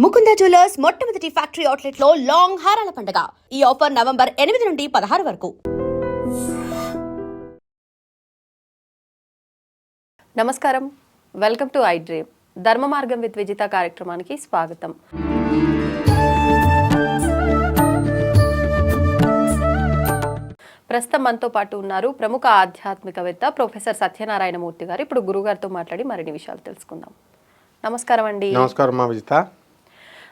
Mukunda jewellers మొట్టమొదటి factory అవుట్లెట్లో long హారాల పండుగ. ఈ ఆఫర్ నవంబర్ ఎనిమిది నుండి పదహారు వరకు. నమస్కారం. Welcome to iDream. Dharma Margam with Vijitha కార్యక్రమానికి స్వాగతం. ప్రస్తుతం మనతో పాటు ఉన్నారు ప్రముఖ ఆధ్యాత్మికవేత్త ప్రొఫెసర్ సత్యనారాయణమూర్తి గారు. ఇప్పుడు గురుగారితో మాట్లాడి మరిన్ని విషయాలు తెలుసుకుందాం. నమస్కారం అండి. నమస్కారం మా విజిత.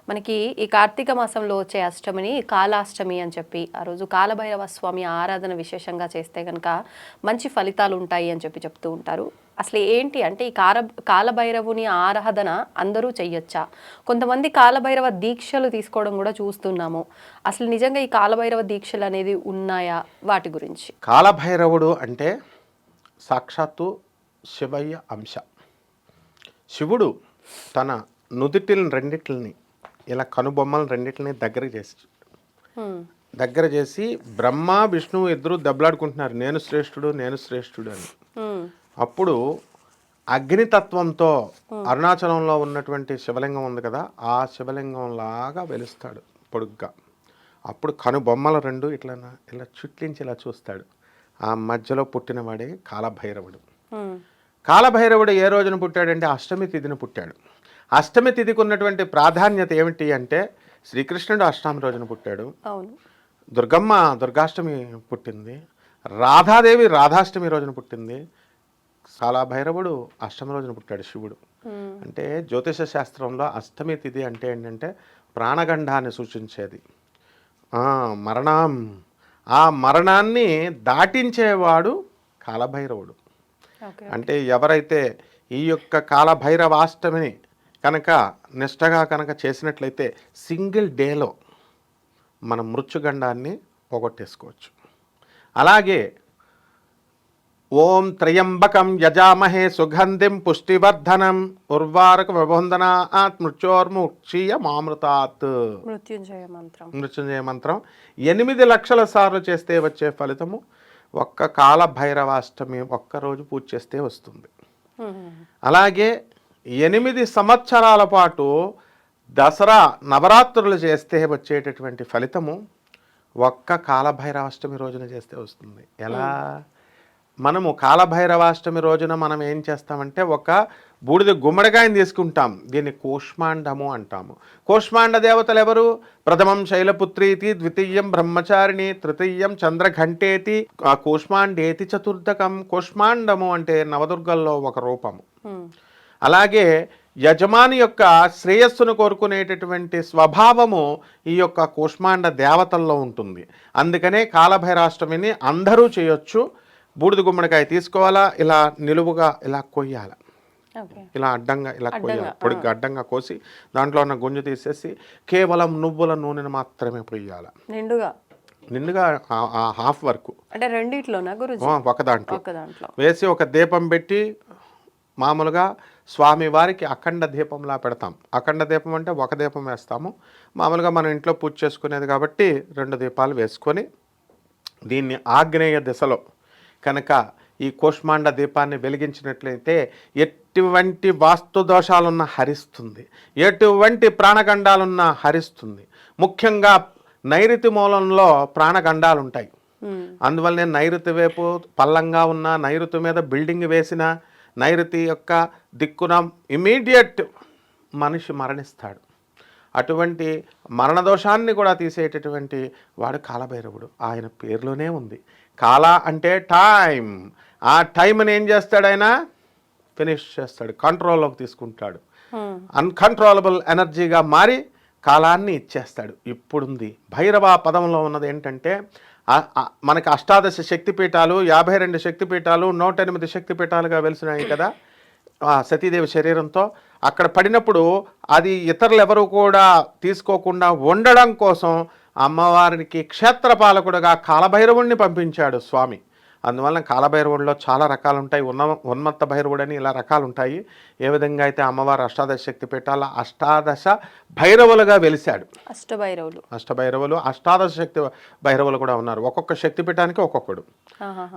మనకి ఈ కార్తీక మాసంలో వచ్చే అష్టమిని కాలాష్టమి అని చెప్పి ఆ రోజు కాలభైరవ స్వామి ఆరాధన విశేషంగా చేస్తే కనుక మంచి ఫలితాలు ఉంటాయి అని చెప్పి చెప్తూ ఉంటారు. అసలు ఏంటి అంటే ఈ కాల కాలభైరవుని ఆరాధన అందరూ చెయ్యొచ్చా? కొంతమంది కాలభైరవ దీక్షలు తీసుకోవడం కూడా చూస్తున్నాము. అసలు నిజంగా ఈ కాలభైరవ దీక్షలు అనేది ఉన్నాయా వాటి గురించి? కాలభైరవుడు అంటే సాక్షాత్తు శివయ్య అంశ. శివుడు తన నుదిటిని రెండిటిని ఇలా కనుబొమ్మలు రెండిటిని దగ్గర చేసి. దగ్గర చేసి బ్రహ్మ విష్ణువు ఇద్దరు దెబ్బలాడుకుంటున్నారు. నేను శ్రేష్ఠుడు నేను శ్రేష్ఠుడు అని. అప్పుడు అగ్నితత్వంతో అరుణాచలంలో ఉన్నటువంటి శివలింగం ఉంది కదా ఆ శివలింగం లాగా వెలుస్తాడు పొడుగ్గా. అప్పుడు కనుబొమ్మలు రెండు ఇట్లా ఇలా చుట్లించి ఇలా చూస్తాడు. ఆ మధ్యలో పుట్టినవాడే కాలభైరవుడు. కాలభైరవుడు ఏ రోజున పుట్టాడంటే అష్టమి తిథిన పుట్టాడు. అష్టమి తిథికి ఉన్నటువంటి ప్రాధాన్యత ఏమిటి అంటే శ్రీకృష్ణుడు అష్టమి రోజున పుట్టాడు. అవును. దుర్గమ్మ దుర్గాష్టమి పుట్టింది. రాధాదేవి రాధాష్టమి రోజున పుట్టింది. కాలభైరవుడు అష్టమి రోజున పుట్టాడు శివుడు. అంటే జ్యోతిష శాస్త్రంలో అష్టమి తిథి అంటే ఏంటంటే ప్రాణగండాన్ని సూచించేది. మరణం. ఆ మరణాన్ని దాటించేవాడు కాలభైరవుడు అంటే ఎవరైతే ఈ యొక్క కాలభైరవాష్టమిని కనుక నిష్టగా కనుక చేసినట్లయితే సింగిల్ డేలో మన మృత్యుగండాన్ని పోగొట్టేసుకోవచ్చు. అలాగే ఓం త్రయంబకం యజామహే సుగంధిం పుష్టివర్ధనం ఉర్వారక విబంధనాత్ మృత్యోర్ముక్షీయ మామృతాత్ మృత్యుంజయ మంత్రం. మృత్యుంజయ మంత్రం. ఎనిమిది లక్షల సార్లు చేస్తే వచ్చే ఫలితము ఒక్క కాల భైరవాష్టమి ఒక్కరోజు పూజ చేస్తే వస్తుంది. అలాగే ఎనిమిది సంవత్సరాల పాటు దసరా నవరాత్రులు చేస్తే వచ్చేటటువంటి ఫలితము ఒక్క కాలభైరవాష్టమి రోజున చేస్తే వస్తుంది. ఎలా? మనము కాలభైరవాష్టమి రోజున మనం ఏం చేస్తామంటే ఒక బూడిద గుమ్మడికాయని తీసుకుంటాం. దీన్ని కూష్మాండము అంటాము. కూష్మాండ దేవతలు ఎవరు? ప్రథమం శైలపుత్రీతి ద్వితీయం బ్రహ్మచారిణి తృతీయం చంద్రఘంటేతి ఆ కూష్మాండేతి చతుర్థకం. కూష్మాండము అంటే నవదుర్గల్లో ఒక రూపము. అలాగే యజమాని యొక్క శ్రేయస్సును కోరుకునేటటువంటి స్వభావము ఈ యొక్క కూష్మాండ దేవతల్లో ఉంటుంది. అందుకనే కాలభైరాష్టమిని అందరూ చేయొచ్చు. బూడిద గుమ్మడికాయ తీసుకోవాలా? ఇలా నిలువుగా ఇలా కొయ్యాల. ఇలా అడ్డంగా ఇలా కొయ్యాలి. పొడిగా అడ్డంగా కోసి దాంట్లో ఉన్న గుంజు తీసేసి కేవలం నువ్వుల నూనెను మాత్రమే పొయ్యాల. నిండుగా? నిండుగా హాఫ్ వరకు. అంటే రెండిట్లోనా దాంట్లో. ఒక దాంట్లో. వేసి ఒక దీపం పెట్టి మామూలుగా స్వామి వారికి అఖండ దీపంలా పెడతాం. అఖండ దీపం అంటే ఒక దీపం వేస్తాము. మామూలుగా మనం ఇంట్లో పూజ చేసుకునేది కాబట్టి రెండు దీపాలు వేసుకొని దీన్ని ఆగ్నేయ దిశలో కనుక ఈ కూష్మాండ దీపాన్ని వెలిగించినట్లయితే ఎటువంటి వాస్తు దోషాలున్న హరిస్తుంది. ఎటువంటి ప్రాణగండాలున్న హరిస్తుంది. ముఖ్యంగా నైరుతి మూలంలో ప్రాణగండాలు ఉంటాయి. అందువల్లనే నైరుతి వైపు పల్లంగా ఉన్న నైరుతి మీద బిల్డింగ్ వేసిన నైరుతి యొక్క దిక్కున ఇమీడియట్ మనిషి మరణిస్తాడు. అటువంటి మరణదోషాన్ని కూడా తీసేటటువంటి వాడు కాలభైరవుడు. ఆయన పేరులోనే ఉంది. కాల అంటే టైం ఆ టైంని ఏం చేస్తాడు ఆయన? ఫినిష్ చేస్తాడు. కంట్రోల్లోకి తీసుకుంటాడు. అన్కంట్రోలబుల్ ఎనర్జీగా మారి కాలాన్ని ఇచ్చేస్తాడు. ఇప్పుడుంది. భైరవ పదంలో ఉన్నది ఏంటంటే మనకి అష్టాదశ శక్తిపీఠాలు యాభై రెండు శక్తిపీఠాలు నూట ఎనిమిది శక్తిపీఠాలుగా వెలిసినాయి కదా సతీదేవి శరీరంతో. అక్కడ పడినప్పుడు అది ఇతరులు ఎవరు కూడా తీసుకోకుండా ఉండడం కోసం అమ్మవారికి క్షేత్రపాలకుడుగా కాలభైరవుణ్ణి పంపించాడు స్వామి. అందువలన కాలభైరవుడిలో చాలా రకాలు ఉంటాయి ఉన్న ఉన్మత్త భైరవుడు అని ఇలా రకాలు ఉంటాయి ఏ విధంగా అయితే అమ్మవారు అష్టాదశ శక్తి పీఠాల అష్టాదశ భైరవులుగా వెలిశాడు. అష్టభైరవులు. అష్టభైరవులు అష్టాదశ శక్తి భైరవులు కూడా ఉన్నారు. ఒక్కొక్క శక్తి పీఠానికి ఒక్కొక్కడు.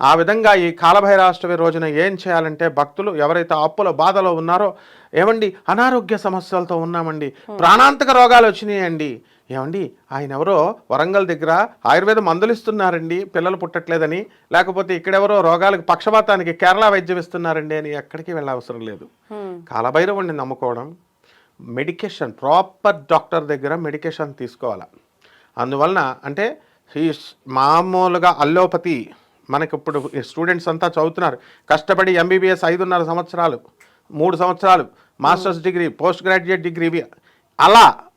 ఆ విధంగా ఈ కాలభైరాష్టమి రోజున ఏం చేయాలంటే భక్తులు ఎవరైతే అప్పుల బాధలో ఉన్నారో ఏమండి అనారోగ్య సమస్యలతో ఉన్నామండి ప్రాణాంతక రోగాలు వచ్చినాయండి ఏమండి? ఆయన ఎవరో వరంగల్ దగ్గర ఆయుర్వేద మందులు ఇస్తున్నారండి పిల్లలు పుట్టట్లేదని. లేకపోతే ఇక్కడెవరో రోగాలకు పక్షపాతానికి కేరళ వైద్యం ఇస్తున్నారండి అని ఎక్కడికి వెళ్ళవసరం లేదు. హ్మ్. కాలభైరవుడిని నమ్ముకోవడం మెడికేషన్ ప్రాపర్ డాక్టర్ దగ్గర మెడికేషన్ తీసుకోవాలి. అందువలన అంటే ఈ మామూలుగా అల్లోపతి మనకి ఇప్పుడు స్టూడెంట్స్ అంతా చదువుతున్నారు. కష్టపడి ఎంబీబీఎస్ ఐదున్నర సంవత్సరాలు మూడు సంవత్సరాలు masters degree post graduate degree అలా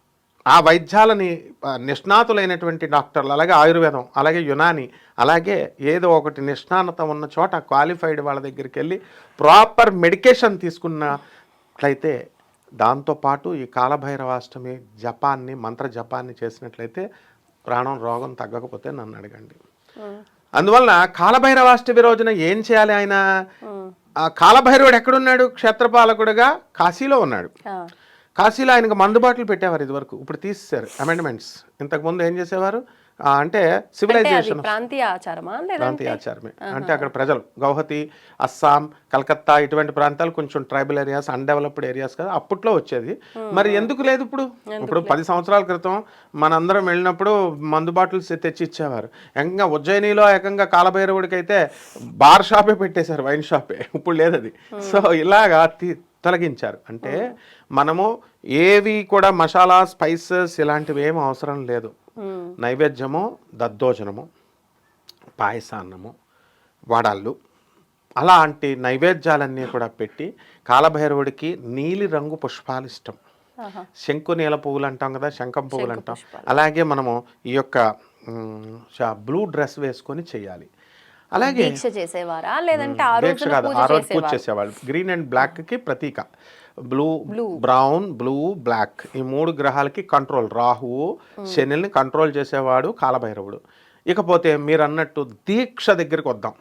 ఆ వైద్యాలని నిష్ణాతులైనటువంటి డాక్టర్లు అలాగే ఆయుర్వేదం అలాగే యునాని అలాగే ఏదో ఒకటి నిష్ణానత ఉన్న చోట క్వాలిఫైడ్ వాళ్ళ దగ్గరికి వెళ్ళి ప్రాపర్ మెడికేషన్ తీసుకున్నట్లయితే దాంతోపాటు ఈ కాలభైరవాష్టమి జపాన్ని మంత్ర జపాన్ని చేసినట్లయితే ప్రాణం రోగం తగ్గకపోతే నన్ను అడగండి. అందువలన కాలభైరవాష్టమి రోజున ఏం చేయాలి ఆయన? ఆ. కాలభైరవుడు ఎక్కడున్నాడు? క్షేత్రపాలకుడుగా కాశీలో ఉన్నాడు. కాశీలో ఆయనకు మందుబాట్లు పెట్టేవారు ఇదివరకు. ఇప్పుడు తీసేశారు అమెండ్మెంట్స్ ఇంతకుముందు ఏం చేసేవారు? అంటే సివిలైజేషన్ ప్రాంతీయ ఆచారమా? లేదా ప్రాంతీయ ఆచారమే. అంటే అక్కడ ప్రజలు గౌహతి అస్సాం కలకత్తా ఇటువంటి ప్రాంతాలు కొంచెం ట్రైబల్ ఏరియాస్ అన్డెవలప్డ్ ఏరియాస్ కదా అప్పట్లో వచ్చేది. మరి ఎందుకు లేదు ఇప్పుడు? ఇప్పుడు పది సంవత్సరాల క్రితం మనందరం వెళ్ళినప్పుడు మందు బాటిల్స్ తెచ్చి ఇచ్చేవారు ఏకంగా ఉజ్జయినిలో ఏకంగా కాలభైరవుడికి అయితే బార్ షాపే పెట్టేశారు వైన్ షాపే. ఇప్పుడు లేదు అది సో ఇలాగా తొలగించారు. అంటే మనము ఏవి కూడా మసాలా స్పైసెస్ ఇలాంటివి ఏం అవసరం లేదు. నైవేద్యము దద్దోజనము పాయసాన్నము వడళ్ళు అలాంటి నైవేద్యాలన్నీ కూడా పెట్టి కాలభైరవుడికి నీలి రంగు పుష్పాలు ఇష్టం. శంకు నీల పువ్వులు అంటాం కదా శంఖం పువ్వులు అంటాం అలాగే మనము ఈ యొక్క బ్లూ డ్రెస్ వేసుకొని చేయాలి. అలాగే దీక్ష చేసేవారా? లేదంటే ఆ పూజ ఆ రోజు పూజ చేసేవాళ్ళు. గ్రీన్ అండ్ బ్లాక్కి ప్రతీక. బ్లూ బ్రౌన్ బ్లూ బ్లాక్ ఈ మూడు గ్రహాలకి కంట్రోల్ రాహువు శనిల్ని కంట్రోల్ చేసేవాడు కాలభైరవుడు. ఇకపోతే మీరు అన్నట్టు దీక్ష దగ్గరికి వద్దాం.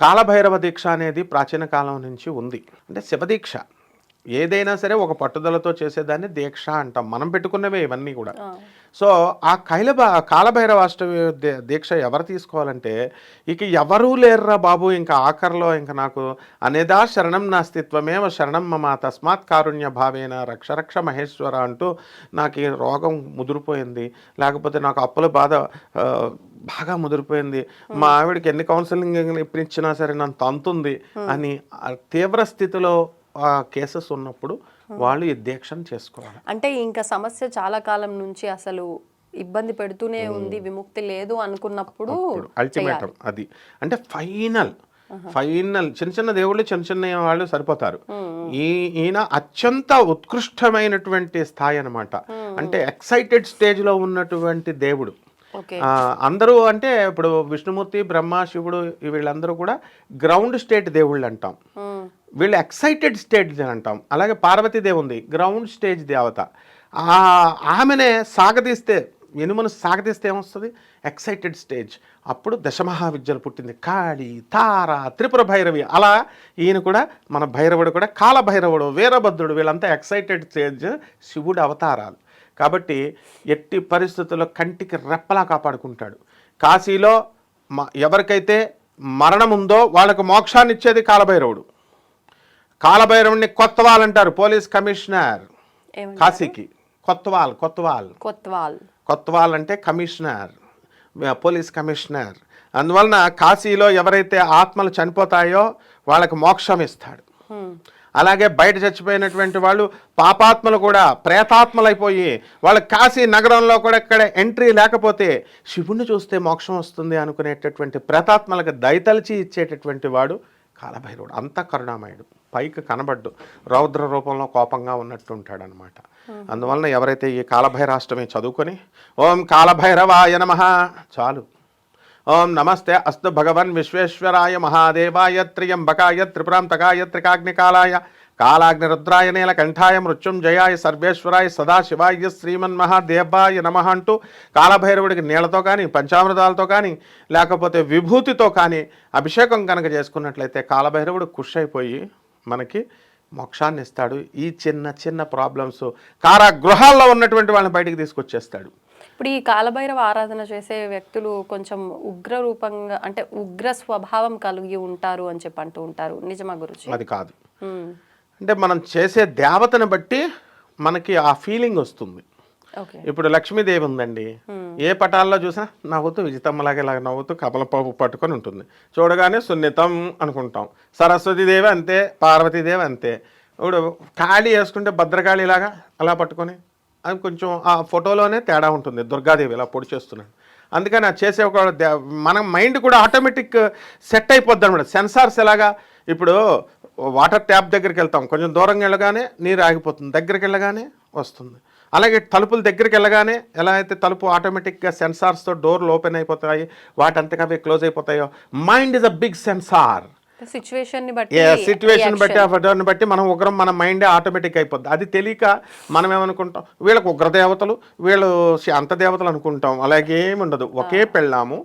కాలభైరవ దీక్ష అనేది ప్రాచీన కాలం నుంచి ఉంది. అంటే శివదీక్ష. ఏదైనా సరే ఒక పట్టుదలతో చేసేదాన్ని దీక్ష అంటాం. మనం పెట్టుకున్నవే ఇవన్నీ కూడా. సో ఆ కైలబ కాలభైరవాష్టమి దీక్ష ఎవరు తీసుకోవాలంటే ఇక ఎవరూ లేర్రా బాబు ఇంకా ఆఖరిలో ఇంకా నాకు అనేదా శరణం నాస్తిత్వమేవ శరణం మమ తస్మాత్ కారుణ్య భావేన రక్ష రక్ష మహేశ్వర అంటూ నాకు ఈ రోగం ముదిరిపోయింది. లేకపోతే నాకు అప్పుల బాధ బాగా ముదిరిపోయింది. మా ఆవిడకి ఎన్ని కౌన్సిలింగ్ ఇప్పించినా సరే నన్ను తంతుంది అని తీవ్ర స్థితిలో కేసెస్ ఉన్నప్పుడు వాళ్ళు ఈ దీక్షను చేసుకోవాలి. అంటే ఇంకా సమస్య చాలా కాలం నుంచి అసలు ఇబ్బంది పెడుతూనే ఉంది విముక్తి లేదు అనుకున్నప్పుడు అల్టిమేటం అది. అంటే ఫైనల్ ఫైనల్ చిన్న చిన్న దేవుళ్ళు చిన్న చిన్న వాళ్ళు సరిపోతారు. ఈ ఈయన అత్యంత ఉత్కృష్టమైనటువంటి స్థాయి అన్నమాట. అంటే ఎక్సైటెడ్ స్టేజ్లో ఉన్నటువంటి దేవుడు. అందరూ అంటే ఇప్పుడు విష్ణుమూర్తి బ్రహ్మ శివుడు వీళ్ళందరూ కూడా గ్రౌండ్ స్టేట్ దేవుళ్ళు అంటాం. వీళ్ళు ఎక్సైటెడ్ స్టేజ్ అని అంటాం. అలాగే పార్వతీదేవి ఉంది గ్రౌండ్ స్టేజ్ దేవత. ఆమెనే సాగదీస్తే ఎనుమను సాగదీస్తే ఏమొస్తుంది? Excited stage. అప్పుడు దశమహావిద్యలు పుట్టింది. కాళి తార త్రిపుర భైరవి. అలా ఈయన కూడా మన భైరవుడు కూడా కాల భైరవుడు వీరభద్రుడు వీళ్ళంతా ఎక్సైటెడ్ స్టేజ్ శివుడు అవతారాలు. కాబట్టి ఎట్టి పరిస్థితుల్లో కంటికి రెప్పలా కాపాడుకుంటాడు. కాశీలో మ- ఎవరికైతే మరణం ఉందో వాళ్ళకు మోక్షాన్ని ఇచ్చేది కాలభైరవుడు. కాలభైరవుడిని కొత్తవాల్ అంటారు పోలీస్ కమిషనర్? కాశీకి. కొత్తవాల్ కొత్తవాల్. కొత్వాల్ కొత్తవాల్ అంటే కమిషనర్ పోలీస్ కమిషనర్. అందువలన కాశీలో ఎవరైతే ఆత్మలు చనిపోతాయో వాళ్ళకి మోక్షం ఇస్తాడు. అలాగే బయట చచ్చిపోయినటువంటి వాళ్ళు పాపాత్మలు కూడా ప్రేతాత్మలైపోయి వాళ్ళ కాశీ నగరంలో కూడా ఇక్కడ ఎంట్రీ లేకపోతే శివుణ్ణి చూస్తే మోక్షం వస్తుంది అనుకునేటటువంటి ప్రేతాత్మలకు దయతలిచి ఇచ్చేటటువంటి వాడు కాలభైరవుడు. అంత కరుణామయుడు. పైకి కనబడ్డు. రౌద్ర రూపంలో కోపంగా ఉన్నట్టు ఉంటాడు అనమాట అందువలన ఎవరైతే ఈ కాలభైరాష్టమి చదువుకొని ఓం కాలభైరవాయ నమః చాలు. ఓం నమస్తే అస్తు భగవన్ విశ్వేశ్వరాయ మహాదేవాయ త్రియంబకాయ త్రిపురాంతకాయ త్రికాగ్నికాలాయ కాలాగ్ని రుద్రాయ నీల కంఠాయ మృత్యుంజయాయ సర్వేశ్వరాయ సదాశివాయ శ్రీమన్మహాదేవాయ నమ అంటూ కాలభైరవుడికి నీళ్ళతో కానీ పంచామృతాలతో కానీ లేకపోతే విభూతితో కానీ అభిషేకం కనుక చేసుకున్నట్లయితే కాలభైరవుడు ఖుష్ అయిపోయి మనకి మోక్షాన్ని ఇస్తాడు ఈ చిన్న చిన్న ప్రాబ్లమ్స్ కారాగృహాల్లో ఉన్నటువంటి వాళ్ళని బయటికి తీసుకొచ్చేస్తాడు. ఇప్పుడు ఈ కాలభైరవ ఆరాధన చేసే వ్యక్తులు కొంచెం ఉగ్ర రూపంగా అంటే ఉగ్ర స్వభావం కలిగి ఉంటారు అని చెప్పి అంటూ ఉంటారు. నిజమా గురుజీ? అది కాదు. అంటే మనం చేసే దేవతను బట్టి మనకి ఆ ఫీలింగ్ వస్తుంది. ఇప్పుడు లక్ష్మీదేవి ఉందండి. ఏ పటాల్లో చూసినా నవ్వుతూ విజితమ్మలాగా ఇలా నవ్వుతూ కపలపాపు పట్టుకొని ఉంటుంది. చూడగానే సున్నితం అనుకుంటాం. సరస్వతీదేవి అంతే పార్వతీదేవి అంతే. ఇప్పుడు ఖాళీ వేసుకుంటే భద్రకాళిలాగా అలా పట్టుకొని అది కొంచెం ఆ ఫోటోలోనే తేడా ఉంటుంది. దుర్గాదేవి ఇలా పొడి చేస్తున్నాడు అందుకని అది చేసే ఒక మన మైండ్ కూడా ఆటోమేటిక్ సెట్ అయిపోద్ది అనమాట సెన్సార్స్ ఎలాగా? ఇప్పుడు వాటర్ ట్యాప్ దగ్గరికి వెళ్తాం. కొంచెం దూరంగా వెళ్ళగానే నీరు ఆగిపోతుంది. దగ్గరికి వెళ్ళగానే వస్తుంది. అలాగే తలుపుల దగ్గరికి వెళ్ళగానే ఎలా అయితే తలుపు ఆటోమేటిక్గా సెన్సార్స్తో డోర్లు ఓపెన్ అయిపోతాయి వాటంతగా అవి close అయిపోతాయో. Mind is a big sensor situation బట్టి సిచ్యువేషన్ బట్టి మనం ఉగ్రం మన మైండే ఆటోమేటిక్ అయిపోద్ది. అది తెలియక మనం ఏమనుకుంటాం? వీళ్ళకి ఉగ్రదేవతలు వీళ్ళు శాంత దేవతలు అనుకుంటాం. అలాగే ఏమి ఉండదు. ఒకే పెళ్ళాము.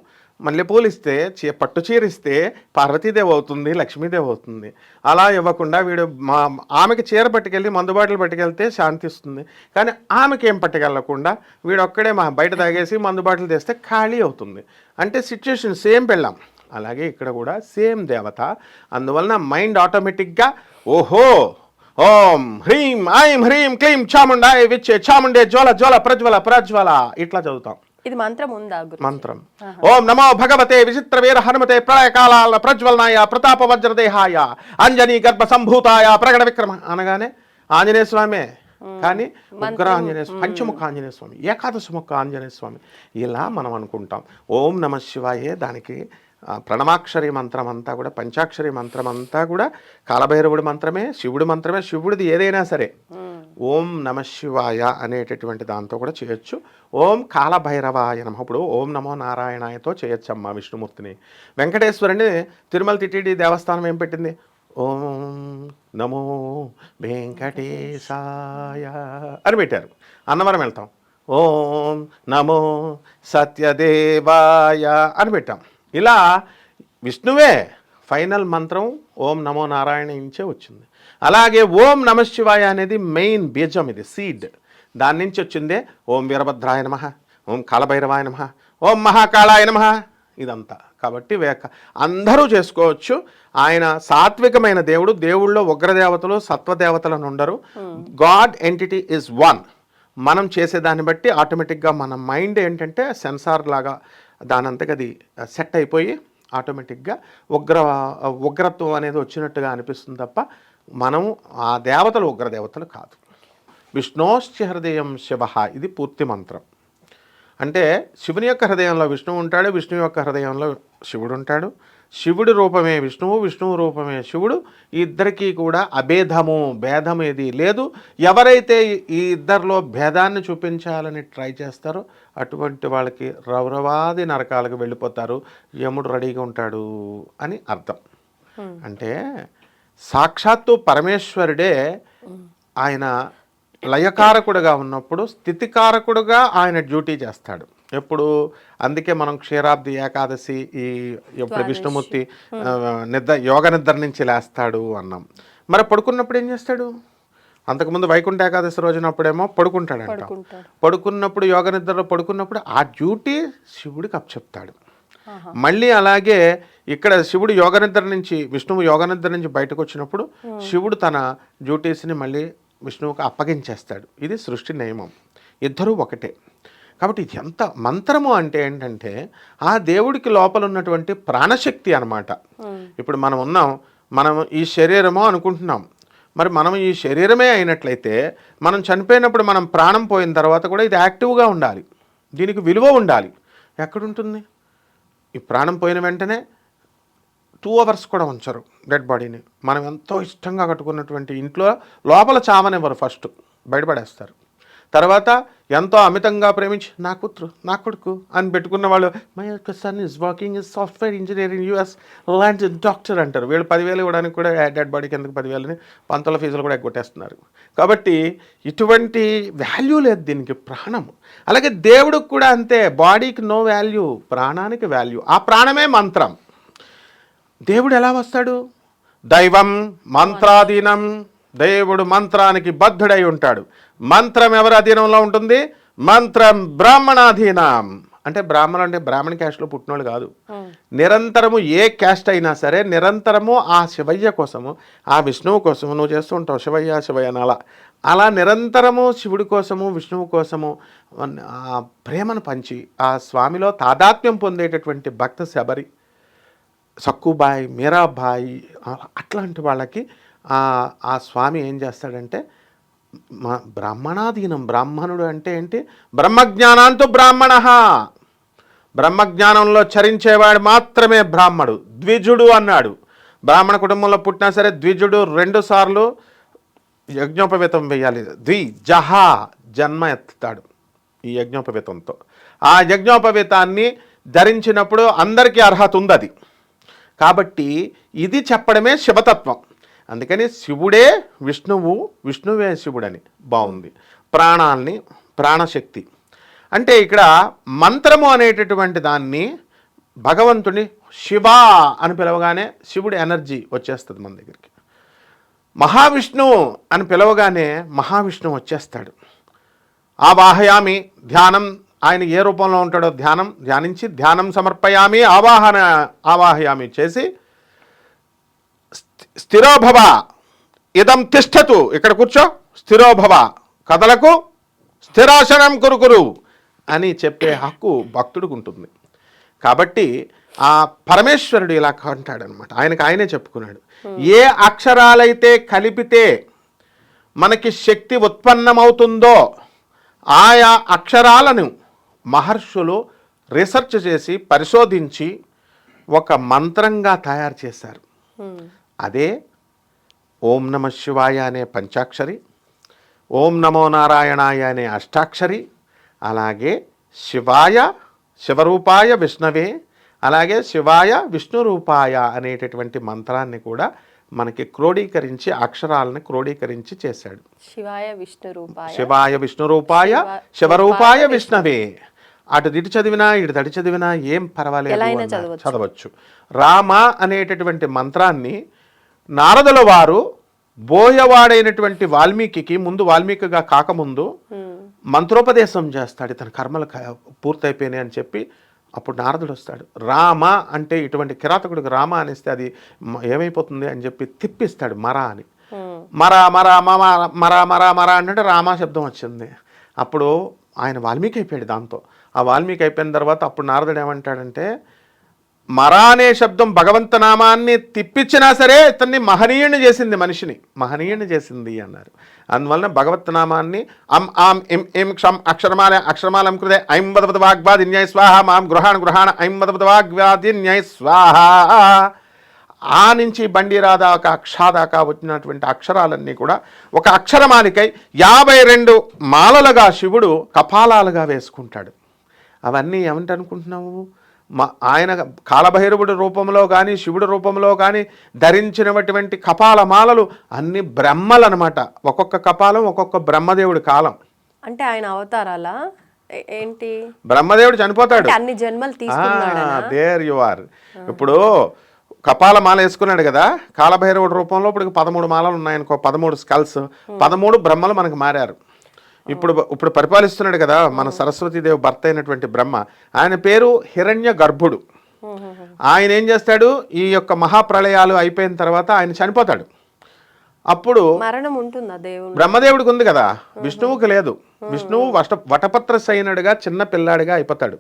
మల్లెపూలు ఇస్తే చీ పట్టు చీర ఇస్తే పార్వతీదేవి అవుతుంది లక్ష్మీదేవి అవుతుంది. అలా ఇవ్వకుండా వీడు మా ఆమెకి చీర పట్టుకెళ్ళి మందుబాటలు పట్టుకెళ్తే శాంతి ఇస్తుంది కానీ ఆమెకి ఏం పట్టుకెళ్ళకుండా వీడొక్కడే మా బయట తాగేసి మందుబాటలు తెస్తే ఖాళీ అవుతుంది. అంటే సిచ్యుయేషన్ సేమ్ పెళ్ళాం. అలాగే ఇక్కడ కూడా సేమ్ దేవత. అందువలన మైండ్ ఆటోమేటిక్గా ఓహో ఓం హ్రీం ఐం హ్రీం క్లీం చాముండాయ విచ్చే చాముండే జ్వల జ్వల ప్రజ్వల ప్రజ్వల ఇట్లా చదువుతాం. ఇది మంత్రం ఉందా మంత్రం. ఓం నమో భగవతే విచిత్ర వీర హనుమతే ప్రళయ కాలాల ప్రజ్వలనాయ ప్రతాప వజ్రదేహాయ అంజనీ గర్భ సంభూతాయ ప్రగణ విక్రమ అనగానే ఆంజనేయ స్వామే. కానీ ఉగ్ర ఆంజనేయ స్వామి పంచముఖ ఆంజనేయ స్వామి ఏకాదశ ముఖ ఆంజనేయ స్వామి. ఇలా మనం అనుకుంటాం. ఓం నమ శివాయే దానికి ప్రణమాక్షరి మంత్రం అంతా కూడా పంచాక్షరి మంత్రం అంతా కూడా కాలభైరవుడి మంత్రమే శివుడి మంత్రమే శివుడిది ఏదైనా సరే. ఓం నమ శివాయ అనేటటువంటి దాంతో కూడా చేయొచ్చు. ఓం కాలభైరవాయ నమ. ఇప్పుడు ఓం నమో నారాయణాయతో చేయొచ్చు అమ్మ విష్ణుమూర్తిని. వెంకటేశ్వరుని తిరుమల తిటిడి దేవస్థానం ఏం పెట్టింది? ఓం నమో వెంకటేశాయ అని పెట్టారు. అన్నవరం వెళ్తాం. ఓం నమో సత్యదేవాయ అని పెట్టాం. ఇలా విష్ణువే ఫైనల్ మంత్రం ఓం నమో నారాయణ ఇంచే వచ్చింది. అలాగే ఓం నమ శివాయ అనేది మెయిన్ బీజం ఇది సీడ్. దాని నుంచి వచ్చిందే ఓం వీరభద్రాయ నమ ఓం కాలభైరవాయ నమ ఓం మహాకాళాయ నమ. ఇదంతా. కాబట్టి వేక అందరూ చేసుకోవచ్చు. ఆయన సాత్వికమైన దేవుడు దేవుళ్ళో ఉగ్రదేవతలు సత్వదేవతలను ఉండరు. God entity is one. మనం చేసే దాన్ని బట్టి ఆటోమేటిక్గా మన మైండ్ ఏంటంటే సెన్సార్ లాగా దానంతకు అది సెట్ అయిపోయి ఆటోమేటిక్గా ఉగ్ర ఉగ్రత్వం అనేది వచ్చినట్టుగా అనిపిస్తుంది తప్ప మనం ఆ దేవతలు ఉగ్రదేవతలు కాదు. విష్ణోశ్చ హృదయం శివ ఇది పూర్తి మంత్రం. అంటే శివుని యొక్క హృదయంలో విష్ణువు ఉంటాడు విష్ణువు యొక్క హృదయంలో శివుడు ఉంటాడు. శివుడి రూపమే విష్ణువు విష్ణువు రూపమే శివుడు. ఈ ఇద్దరికీ కూడా అభేదము భేదం ఏది లేదు. ఎవరైతే ఈ ఇద్దరిలో భేదాన్ని చూపించాలని ట్రై చేస్తారో అటువంటి వాళ్ళకి రౌరవాది నరకాలకు వెళ్ళిపోతారు. యముడు రెడీగా ఉంటాడు అని అర్థం. అంటే సాక్షాత్తు పరమేశ్వరుడే ఆయన లయకారకుడుగా ఉన్నప్పుడు స్థితికారకుడుగా ఆయన డ్యూటీ చేస్తాడు. ఎప్పుడు? అందుకే మనం క్షీరాబ్ది ఏకాదశి ఈ ఎప్పుడు విష్ణుమూర్తి నిద్ర యోగ నిద్ర నుంచి లేస్తాడు అన్నాం. మరి పడుకున్నప్పుడు ఏం చేస్తాడు? అంతకుముందు వైకుంఠ ఏకాదశి రోజునప్పుడేమో పడుకుంటాడంట. పడుకుంటాడు. పడుకున్నప్పుడు యోగ నిద్రలో పడుకున్నప్పుడు ఆ డ్యూటీ శివుడికి అప్పచెప్తాడు. మళ్ళీ అలాగే ఇక్కడ శివుడు యోగ నిద్ర నుంచి విష్ణువు యోగ నిద్ర నుంచి బయటకు వచ్చినప్పుడు శివుడు తన డ్యూటీస్ని మళ్ళీ విష్ణువుకి అప్పగించేస్తాడు. ఇది సృష్టి నియమం. ఇద్దరూ ఒకటే. కాబట్టి ఇది ఎంత మంత్రము అంటే ఏంటంటే ఆ దేవుడికి లోపల ఉన్నటువంటి ప్రాణశక్తి అన్నమాట. ఇప్పుడు మనం ఉన్నాం మనం ఈ శరీరము అనుకుంటున్నాం. మరి మనం ఈ శరీరమే అయినట్లయితే మనం చనిపోయినప్పుడు మనం ప్రాణం పోయిన తర్వాత కూడా ఇది యాక్టివ్గా ఉండాలి. దీనికి విలువ ఉండాలి. ఎక్కడుంటుంది? ఈ ప్రాణం పోయిన వెంటనే టూ అవర్స్ కూడా ఉంచరు డెడ్ బాడీని. మనం ఎంతో ఇష్టంగా కట్టుకున్నటువంటి ఇంట్లో లోపల చావనివ్వరు ఫస్ట్ బయటపడేస్తారు. తర్వాత ఎంతో అమితంగా ప్రేమించి నా కూతురు నా కొడుకు అని పెట్టుకున్న వాళ్ళు మై యొక్క son is working is software engineer in US లాంటి డాక్టర్ అంటారు. వీళ్ళు పదివేలు ఇవ్వడానికి కూడా డెడ్ బాడీకి ఎందుకు పదివేలని పంతుల ఫీజులు కూడా ఎగ్గొట్టేస్తున్నారు. కాబట్టి ఇటువంటి వాల్యూ లేదు దీనికి ప్రాణము. అలాగే దేవుడికి కూడా అంతే బాడీకి నో వాల్యూ ప్రాణానికి వాల్యూ. ఆ ప్రాణమే మంత్రం. దేవుడు ఎలా వస్తాడు? దైవం మంత్రాధీనం. దేవుడు మంత్రానికి బద్ధుడై ఉంటాడు. మంత్రం ఎవరి అధీనంలో ఉంటుంది? మంత్రం బ్రాహ్మణాధీనం. అంటే బ్రాహ్మణ అంటే బ్రాహ్మణ క్యాస్ట్లో పుట్టినోళ్ళు కాదు. నిరంతరము ఏ క్యాస్ట్ అయినా సరే నిరంతరము ఆ శివయ్య కోసము ఆ విష్ణువు కోసము నువ్వు చేస్తూ ఉంటావు శివయ్య శివయ్య అలా. అలా నిరంతరము శివుడి కోసము విష్ణువు కోసము ఆ ప్రేమను పంచి ఆ స్వామిలో తాదాత్మ్యం పొందేటటువంటి భక్త శబరి సక్కుబాయ్ మీరాబాయ్ అట్లాంటి వాళ్ళకి ఆ స్వామి ఏం చేస్తాడంటే మా బ్రాహ్మణాధీనం బ్రాహ్మణుడు అంటే ఏంటి? బ్రహ్మజ్ఞానాంతో బ్రాహ్మణ. బ్రహ్మజ్ఞానంలో చరించేవాడు మాత్రమే బ్రాహ్మడు ద్విజుడు అన్నాడు. బ్రాహ్మణ కుటుంబంలో పుట్టినా సరే ద్విజుడు రెండు సార్లు యజ్ఞోపవేతం వేయాలి ద్విజహ జన్మ ఎత్తుతాడు ఈ యజ్ఞోపవేతంతో. ఆ యజ్ఞోపవేతాన్ని ధరించినప్పుడు అందరికీ అర్హత ఉంది అది కాబట్టి ఇది చెప్పడమే శివతత్వం. అందుకని శివుడే విష్ణువు విష్ణువే శివుడని బాగుంది. ప్రాణాల్ని ప్రాణశక్తి. అంటే ఇక్కడ మంత్రము అనేటటువంటి దాన్ని భగవంతుని శివ అని పిలవగానే శివుడి ఎనర్జీ వచ్చేస్తుంది మన దగ్గరికి. మహావిష్ణువు అని పిలవగానే మహావిష్ణువు వచ్చేస్తాడు. ఆ వాహయామి ధ్యానం ఆయన ఏ రూపంలో ఉంటాడో ధ్యానం ధ్యానించి ధ్యానం సమర్పయామి ఆవాహన ఆవాహయామి చేసి స్థి- స్థిరోభవ ఇదం తిష్టతు ఇక్కడ కూర్చో స్థిరోభవ కథలకు స్థిరాసనం కురుకురు అని చెప్పే హక్కు భక్తుడికి ఉంటుంది. కాబట్టి ఆ పరమేశ్వరుడు ఇలా అంటాడనమాట. ఆయనకు ఆయనే చెప్పుకున్నాడు. ఏ అక్షరాలైతే కలిపితే మనకి శక్తి ఉత్పన్నమవుతుందో ఆయా అక్షరాలను మహర్షులు రీసెర్చ్ చేసి పరిశోధించి ఒక మంత్రంగా తయారు చేశారు. అదే ఓం నమ శివాయ అనే పంచాక్షరి ఓం నమో నారాయణాయ అనే అష్టాక్షరి అలాగే శివాయ శివరూపాయ విష్ణవే అలాగే శివాయ విష్ణు రూపాయ అనేటటువంటి మంత్రాన్ని కూడా మనకి క్రోడీకరించి అక్షరాలను క్రోడీకరించి చేశాడు. శివాయ విష్ణు రూపాయ శివాయ విష్ణు రూపాయ శివ- శివరూపాయ విష్ణవే. అటు దిటి చదివినా ఇటు తడి చదివినా ఏం పర్వాలేదు. చదవచ్చు. రామ అనేటటువంటి మంత్రాన్ని నారదుల వారు బోయవాడైనటువంటి వాల్మీకి ముందు వాల్మీకిగా కాకముందు మంత్రోపదేశం చేస్తాడు. ఇతని కర్మలు పూర్తయిపోయినాయి అని చెప్పి అప్పుడు నారదుడు వస్తాడు. రామ అంటే ఇటువంటి కిరాతకుడికి రామ అనిస్తే అది ఏమైపోతుంది అని చెప్పి తిప్పిస్తాడు మర అని. మర మర మమ మర మర మర అంటే రామ శబ్దం వచ్చింది. అప్పుడు ఆయన వాల్మీకి అయిపోయాడు దాంతో. ఆ వాల్మీకి అయిపోయిన తర్వాత అప్పుడు నారదుడు ఏమంటాడంటే మరా అనే శబ్దం భగవంత నామాన్ని తిప్పించినా సరే ఇతన్ని మహనీయుని చేసింది మనిషిని. మహనీయుని చేసింది అన్నారు. అందువలన భగవత్ నామాన్ని అం ఆం ఇం ఇం క్షం అక్షరమాల అక్షరమాలం కృతే ఐం వదవద వాగ్వాది న్యాయ స్వాహ మాం గృహాణ గృహాణ ఐం వదవద వాగ్వాది న్యాయ స్వాహ. ఆ నుంచి బండిరా దాకా అక్షా దాకా వచ్చినటువంటి అక్షరాలన్నీ కూడా ఒక అక్షరమాలికై యాభై రెండు మాలలుగా శివుడు కపాలాలుగా వేసుకుంటాడు. అవన్నీ ఏమంట అనుకుంటున్నావు మా ఆయన కాలభైరవుడి రూపంలో కానీ శివుడి రూపంలో కానీ ధరించినటువంటి కపాల మాలలు అన్ని బ్రహ్మలు అనమాట ఒక్కొక్క కపాలం ఒక్కొక్క బ్రహ్మదేవుడి కాలం. అంటే ఆయన అవతారాలా? ఏంటి? బ్రహ్మదేవుడు చనిపోతాడు. అన్ని జన్మలు తీసుకున్నాడా దేర్ యు ఆర్ ఇప్పుడు కపాల మాల వేసుకున్నాడు కదా? కాలభైరవుడి రూపంలో ఇప్పుడు పదమూడు మాలలు ఉన్నాయనుకో పదమూడు స్కల్స్ పదమూడు బ్రహ్మలు మనకు మారారు. ఇప్పుడు ఇప్పుడు పరిపాలిస్తున్నాడు కదా మన సరస్వతీదేవి భర్త అయినటువంటి బ్రహ్మ. ఆయన పేరు హిరణ్య గర్భుడు. ఆయన ఏం చేస్తాడు? ఈ యొక్క మహాప్రళయాలు అయిపోయిన తర్వాత ఆయన చనిపోతాడు. అప్పుడు మరణం ఉంటుందా దేవుడు బ్రహ్మదేవుడికి ఉంది కదా. విష్ణువుకి లేదు. విష్ణువు వట వటపత్ర సైనుడిగా చిన్న పిల్లాడిగా అయిపోతాడు.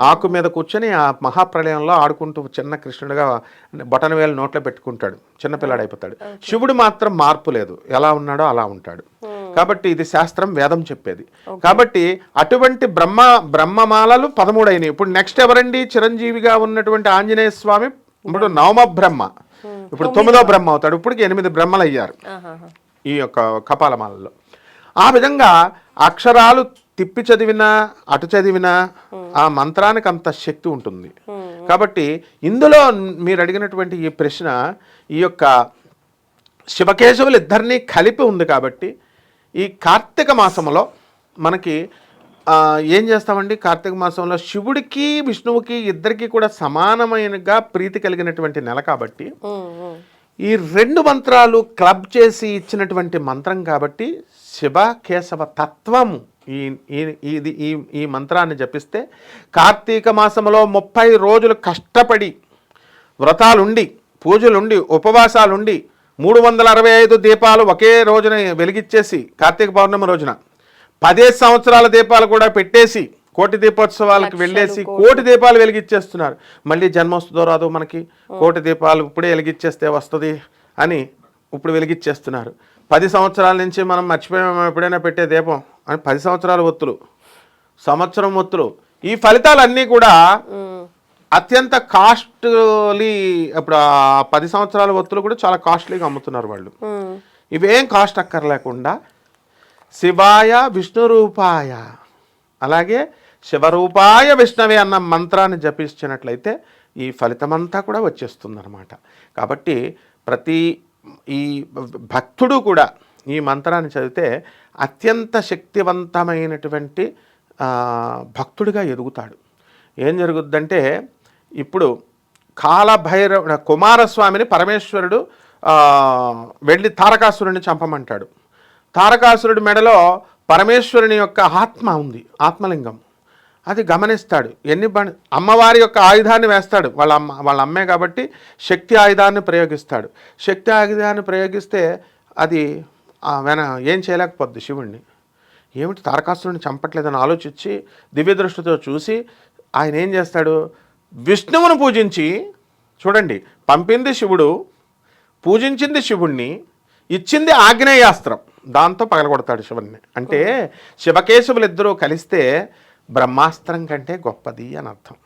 ఆకు మీద కూర్చొని ఆ మహాప్రళయంలో ఆడుకుంటూ చిన్న కృష్ణుడిగా బొటన వేలు నోట్లో పెట్టుకుంటాడు. చిన్న పిల్లాడు అయిపోతాడు. శివుడు మాత్రం మార్పు లేదు. ఎలా ఉన్నాడో అలా ఉంటాడు. కాబట్టి ఇది శాస్త్రం వేదం చెప్పేది. కాబట్టి అటువంటి బ్రహ్మ బ్రహ్మమాలలు పదమూడు అయినాయి ఇప్పుడు నెక్స్ట్ ఎవరండి? చిరంజీవిగా ఉన్నటువంటి ఆంజనేయ స్వామి ఇప్పుడు నవమ బ్రహ్మ. ఇప్పుడు తొమ్మిదో బ్రహ్మ. అవుతాడు. ఇప్పటికి ఎనిమిది బ్రహ్మలు అయ్యారు. ఈ యొక్క కపాలమాలలో. ఆ విధంగా అక్షరాలు తిప్పి చదివినా అటు చదివినా ఆ మంత్రానికి అంత శక్తి ఉంటుంది. కాబట్టి ఇందులో మీరు అడిగినటువంటి ఈ ప్రశ్న ఈ యొక్క శివకేశవులు ఇద్దరినీ కలిపి ఉంది కాబట్టి ఈ కార్తీక మాసంలో మనకి ఏం చేస్తామండి కార్తీక మాసంలో శివుడికి విష్ణువుకి ఇద్దరికి కూడా సమానమైనగా ప్రీతి కలిగినటువంటి నెల కాబట్టి. ఈ రెండు మంత్రాలు క్లబ్ చేసి ఇచ్చినటువంటి మంత్రం కాబట్టి శివ కేశవ తత్వము ఈ ఈ- ఇది ఈ ఈ మంత్రాన్ని జపిస్తే కార్తీక మాసంలో ముప్పై రోజులు కష్టపడి వ్రతాలుండి పూజలుండి ఉపవాసాలుండి మూడు వందల అరవై ఐదు దీపాలు ఒకే రోజున వెలిగిచ్చేసి కార్తీక పౌర్ణమి రోజున. పదే సంవత్సరాల దీపాలు కూడా పెట్టేసి కోటి దీపోత్సవాలకు వెళ్ళేసి కోటి. దీపాలు వెలిగిచ్చేస్తున్నారు. మళ్ళీ జన్మ వస్తుందో రాదో మనకి కోటి దీపాలు ఇప్పుడే వెలిగిచ్చేస్తే వస్తుంది అని ఇప్పుడు వెలిగిచ్చేస్తున్నారు. పది సంవత్సరాల నుంచి మనం మర్చిపోయాము? ఎప్పుడైనా పెట్టే దీపం అని పది సంవత్సరాల ఒత్తులు సంవత్సరం ఒత్తులు. ఈ ఫలితాలన్నీ కూడా. అత్యంత కాస్ట్లీ ఇప్పుడు ఆ పది సంవత్సరాల ఒత్తులు కూడా చాలా కాస్ట్లీగా అమ్ముతున్నారు వాళ్ళు. ఇవేం కాస్ట్ అక్కర్లేకుండా శివాయ విష్ణు రూపాయ. అలాగే శివరూపాయ విష్ణవే అన్న మంత్రాన్ని జపించినట్లయితే ఈ ఫలితమంతా కూడా వచ్చేస్తుందన్నమాట. కాబట్టి ప్రతి ఈ భక్తుడు కూడా ఈ మంత్రాన్ని చదివితే అత్యంత శక్తివంతమైనటువంటి భక్తుడిగా ఎదుగుతాడు. ఏం జరుగుద్దంటే ఇప్పుడు కాలభైరవ కుమారస్వామిని పరమేశ్వరుడు వెళ్ళి తారకాసురుడిని చంపమంటాడు. తారకాసురుడి మెడలో పరమేశ్వరుని యొక్క ఆత్మ ఉంది ఆత్మలింగం. అది గమనిస్తాడు. ఎన్ని బ అమ్మవారి యొక్క ఆయుధాన్ని వేస్తాడు. వాళ్ళ అమ్మ వాళ్ళ అమ్మే కాబట్టి శక్తి ఆయుధాన్ని ప్రయోగిస్తాడు. శక్తి ఆయుధాన్ని ప్రయోగిస్తే అది వెన ఏం చేయలేకపోద్ది శివుణ్ణి. ఏమిటి తారకాసురుడిని చంపట్లేదని ఆలోచించి దివ్య దృష్టితో చూసి ఆయన ఏం చేస్తాడు? విష్ణువును పూజించి చూడండి పంపింది శివుడు పూజించింది శివుణ్ణి ఇచ్చింది ఆగ్నేయాస్త్రం. దాంతో పగలగొడతాడు శివుణ్ణి. అంటే శివకేశవులు ఇద్దరూ కలిస్తే బ్రహ్మాస్త్రం కంటే గొప్పది అని అర్థం.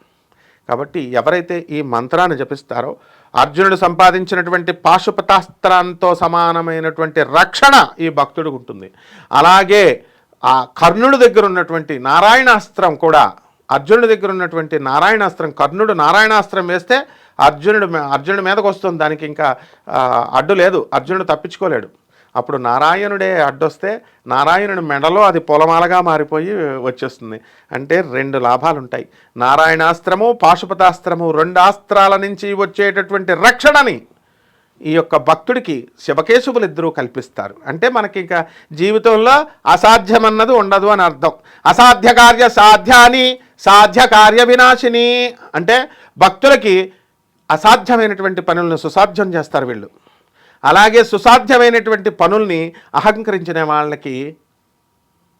కాబట్టి ఎవరైతే ఈ మంత్రాన్ని జపిస్తారో అర్జునుడు సంపాదించినటువంటి పాశుపతాస్త్రంతో సమానమైనటువంటి రక్షణ ఈ భక్తుడికి ఉంటుంది. అలాగే ఆ కర్ణుడి దగ్గర ఉన్నటువంటి నారాయణాస్త్రం కూడా అర్జునుడి దగ్గర ఉన్నటువంటి నారాయణాస్త్రం కర్ణుడు నారాయణాస్త్రం వేస్తే అర్జునుడు అర్జునుడి మీదకు వస్తుంది. దానికి ఇంకా అడ్డు లేదు. అర్జునుడు తప్పించుకోలేడు. అప్పుడు నారాయణుడే అడ్డొస్తే నారాయణుడి మెడలో అది పొలమాలగా మారిపోయి వచ్చేస్తుంది. అంటే రెండు లాభాలు ఉంటాయి నారాయణాస్త్రము పాశుపతాస్త్రము రెండు ఆస్త్రాల నుంచి వచ్చేటటువంటి రక్షణని ఈ యొక్క భక్తుడికి శివకేశవులు ఇద్దరూ కల్పిస్తారు. అంటే మనకి ఇంకా జీవితంలో అసాధ్యమన్నది ఉండదు అని అర్థం. అసాధ్య కార్య సాధ్యాని సాధ్య కార్య వినాశిని అంటే భక్తులకి అసాధ్యమైనటువంటి పనులను సుసాధ్యం చేస్తారు వీళ్ళు. అలాగే సుసాధ్యమైనటువంటి పనుల్ని అహంకరించిన వాళ్ళకి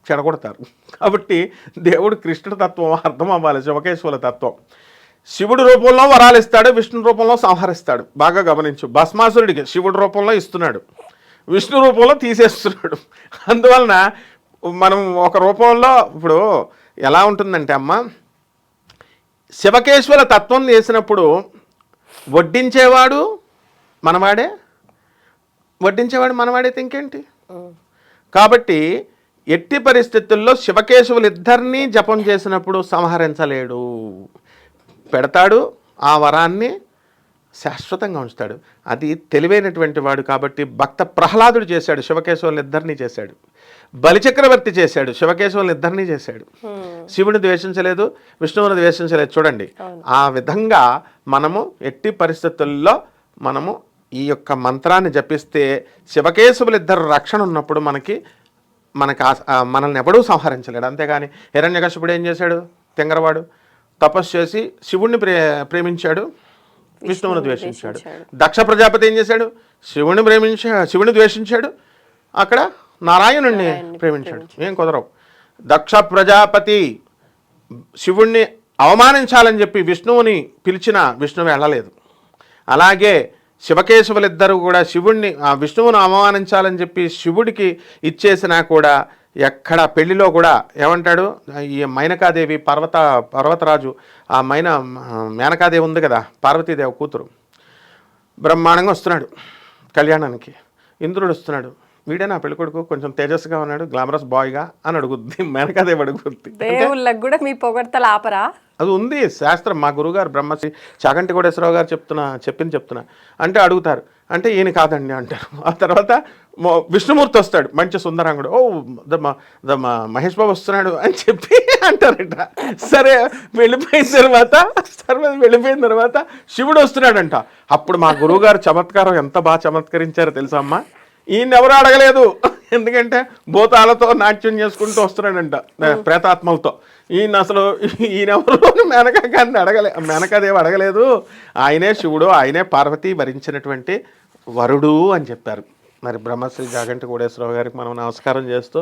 చెడగొడతారు. కాబట్టి దేవుడు కృష్ణుడి తత్వం అర్థం అవ్వాలి శివకేశ్వర తత్వం. శివుడి రూపంలో వరాలు ఇస్తాడు విష్ణు రూపంలో సంహరిస్తాడు. బాగా గమనించు. భస్మాసురుడికి శివుడి రూపంలో ఇస్తున్నాడు. విష్ణు రూపంలో తీసేస్తున్నాడు. అందువలన మనం ఒక రూపంలో ఇప్పుడు ఎలా ఉంటుందంటే అమ్మ శివకేశ్వర తత్వం చేసినప్పుడు వడ్డించేవాడు మనవాడే? వడ్డించేవాడు మనవాడైతే ఇంకేంటి? కాబట్టి ఎట్టి పరిస్థితుల్లో శివకేశవులు ఇద్దరినీ జపం చేసినప్పుడు సంహరించలేడు. పెడతాడు ఆ వరాన్ని శాశ్వతంగా ఉంచుతాడు. అది తెలివైనటువంటి వాడు కాబట్టి భక్త ప్రహ్లాదుడు చేశాడు శివకేశవులు ఇద్దరినీ చేశాడు. బలిచక్రవర్తి చేశాడు శివకేశవులు ఇద్దరినీ చేశాడు. శివుని ద్వేషించలేదు విష్ణువుని ద్వేషించలేదు. చూడండి ఆ విధంగా మనము ఎట్టి పరిస్థితుల్లో మనము ఈ యొక్క మంత్రాన్ని జపిస్తే శివకేశవులు ఇద్దరు రక్షణ ఉన్నప్పుడు మనకి మనకి మనల్ని ఎవడూ సంహరించలేడు. అంతేగాని హిరణ్యకశిపుడు ఏం చేశాడు? తెంగరవాడు. తపస్సు చేసి శివుణ్ణి ప్రే ప్రేమించాడు విష్ణువుని ద్వేషించాడు. దక్ష ప్రజాపతి ఏం చేశాడు? శివుని ప్రేమించా శివుని ద్వేషించాడు. అక్కడ నారాయణుణ్ణి ప్రేమించాడు. ఏం కుదరవు. దక్ష ప్రజాపతి శివుణ్ణి అవమానించాలని చెప్పి విష్ణువుని పిలిచిన విష్ణువు వెళ్ళలేదు. అలాగే శివకేశవులిద్దరూ కూడా శివుణ్ణి ఆ విష్ణువును అవమానించాలని చెప్పి శివుడికి ఇచ్చేసినా కూడా ఎక్కడ పెళ్ళిలో కూడా ఏమంటాడు? ఈ మైనకాదేవి పర్వత పర్వతరాజు ఆ మైన మేనకాదేవి ఉంది కదా పార్వతీదేవి కూతురు. బ్రహ్మాండంగా వస్తున్నాడు కళ్యాణానికి. ఇంద్రుడు వస్తున్నాడు. వీడే నా పెళ్ళికొడుకు కొంచెం తేజస్గా ఉన్నాడు గ్లామరస్ బాయ్గా అని అడుగుద్ది. మెనకదే అడుగుద్ది. దేవుళ్ళకి కూడా మీ పొగడ్తలు ఆపరా? అది ఉంది శాస్త్రం. మా గురుగారు బ్రహ్మశ్రీ చాగంటి కోటేశ్వరరావు గారు చెప్తున్నా చెప్పింది చెప్తున్నా. అంటే అడుగుతారు. అంటే ఈయన కాదండి అంటారు. ఆ తర్వాత విష్ణుమూర్తి వస్తాడు మంచి సుందరంగుడు. ఓ ద మహేష్ బాబు వస్తున్నాడు అని చెప్పి అంటారట. సరే వెళ్ళిపోయిన తర్వాత సరే వెళ్ళిపోయిన తర్వాత శివుడు వస్తున్నాడంట. అప్పుడు మా గురువుగారు చమత్కారం ఎంత బాగా చమత్కరించారో తెలుసా అమ్మా? ఈయన ఎవరు అడగలేదు. ఎందుకంటే భూతాలతో నాట్యం చేసుకుంటూ వస్తున్నాడంట ప్రేతాత్మలతో. ఈయన అసలు ఈయన ఎవరు మేనకా గారిని అడగలే మేనకాదేవి అడగలేదు. ఆయనే శివుడు ఆయనే పార్వతి భరించినటువంటి వరుడు అని చెప్పారు. మరి బ్రహ్మశ్రీ జాగంటి కోడేశ్వరరావు గారికి మనం నమస్కారం చేస్తూ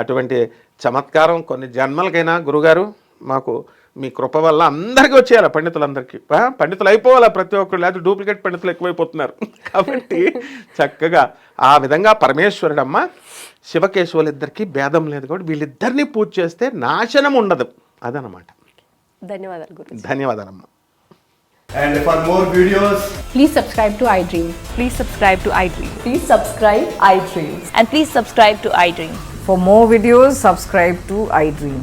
అటువంటి చమత్కారం కొన్ని జన్మలకైనా గురుగారు మాకు మీ కృప వల్ల అందరికీ వచ్చేయాలి పండితులందరికీ పండితులు అయిపోవాలా ప్రతి ఒక్కరు లేకపోతే డూప్లికేట్ పండితులు ఎక్కువైపోతున్నారు కాబట్టి చక్కగా ఆ విధంగా పరమేశ్వరుడమ్మ శివకేశవులిద్దరికీ భేదం లేదు కాబట్టి వీళ్ళిద్దరినీ పూజ చేస్తే నాశనం ఉండదు అదనమాట ధన్యవాదాలు గురు ధన్యవాదాలమ్మా And for more videos, Please subscribe to iDream. Please subscribe to iDream. Please subscribe iDream. And please subscribe to iDream. For more videos, subscribe to iDream.